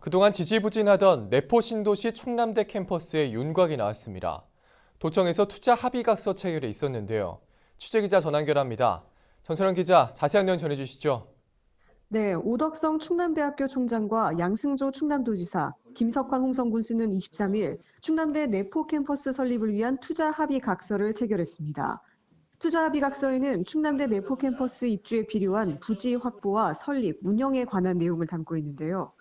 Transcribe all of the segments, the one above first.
그동안 지지부진하던 내포 신도시 충남대 캠퍼스에 윤곽이 나왔습니다. 도청에서 투자 합의각서 체결에 있었는데요. 취재기자 전화 연결합니다. 전선영 기자, 자세한 내용 전해주시죠. 네, 오덕성 충남대학교 총장과 양승조 충남도지사, 김석환 홍성군수는 23일 충남대 내포 캠퍼스 설립을 위한 투자 합의 각서를 체결했습니다. 투자 합의 각서에는 충남대 내포 캠퍼스 입주에 필요한 부지 확보와 설립, 운영에 관한 내용을 담고 있는데요.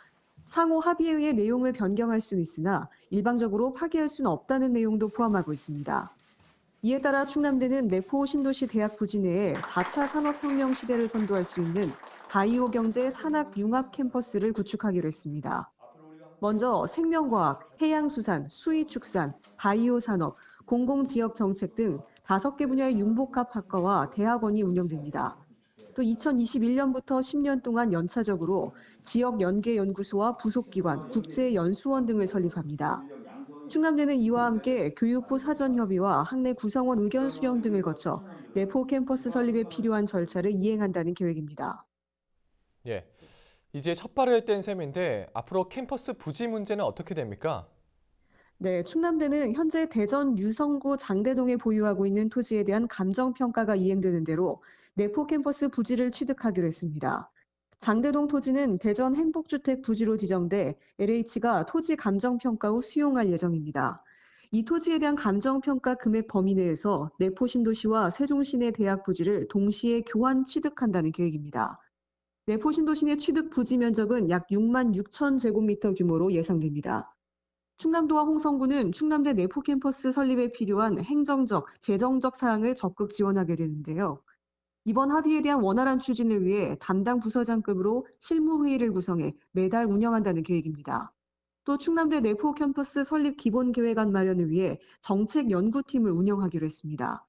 상호 합의에 의해 내용을 변경할 수는 있으나 일방적으로 파기할 수는 없다는 내용도 포함하고 있습니다. 이에 따라 충남대는 내포 신도시 대학 부지 내에 4차 산업혁명 시대를 선도할 수 있는 바이오 경제 산학 융합 캠퍼스를 구축하기로 했습니다. 먼저 생명과학, 해양수산, 수의축산, 바이오 산업, 공공지역 정책 등 다섯 개 분야의 융복합 학과와 대학원이 운영됩니다. 또 2021년부터 10년 동안 연차적으로 지역 연계 연구소와 부속 기관, 국제 연수원 등을 설립합니다. 충남대는 이와 함께 교육부 사전 협의와 학내 구성원 의견 수렴 등을 거쳐 내포 캠퍼스 설립에 필요한 절차를 이행한다는 계획입니다. 예. 이제 첫 발을 뗀 셈인데 앞으로 캠퍼스 부지 문제는 어떻게 됩니까? 네, 충남대는 현재 대전 유성구 장대동에 보유하고 있는 토지에 대한 감정평가가 이행되는 대로 내포 캠퍼스 부지를 취득하기로 했습니다. 장대동 토지는 대전 행복주택 부지로 지정돼 LH가 토지 감정평가 후 수용할 예정입니다. 이 토지에 대한 감정평가 금액 범위 내에서 내포 신도시와 세종시내 대학 부지를 동시에 교환 취득한다는 계획입니다. 내포 신도시내 취득 부지 면적은 약 6만 6천 제곱미터 규모로 예상됩니다. 충남도와 홍성군은 충남대 내포 캠퍼스 설립에 필요한 행정적, 재정적 사항을 적극 지원하게 되는데요. 이번 합의에 대한 원활한 추진을 위해 담당 부서장급으로 실무회의를 구성해 매달 운영한다는 계획입니다. 또 충남대 내포 캠퍼스 설립 기본 계획안 마련을 위해 정책 연구팀을 운영하기로 했습니다.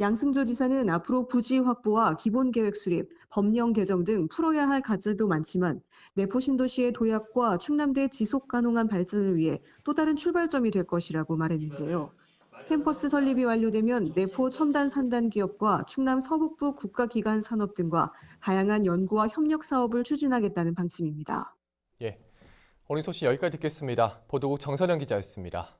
양승조 지사는 앞으로 부지 확보와 기본 계획 수립, 법령 개정 등 풀어야 할 과제도 많지만 내포 신도시의 도약과 충남대 지속 가능한 발전을 위해 또 다른 출발점이 될 것이라고 말했는데요. 캠퍼스 설립이 완료되면 내포 첨단 산단 기업과 충남 서북부 국가기관 산업 등과 다양한 연구와 협력 사업을 추진하겠다는 방침입니다. 예. 오늘 소식 여기까지 듣겠습니다. 보도국 정선영 기자였습니다.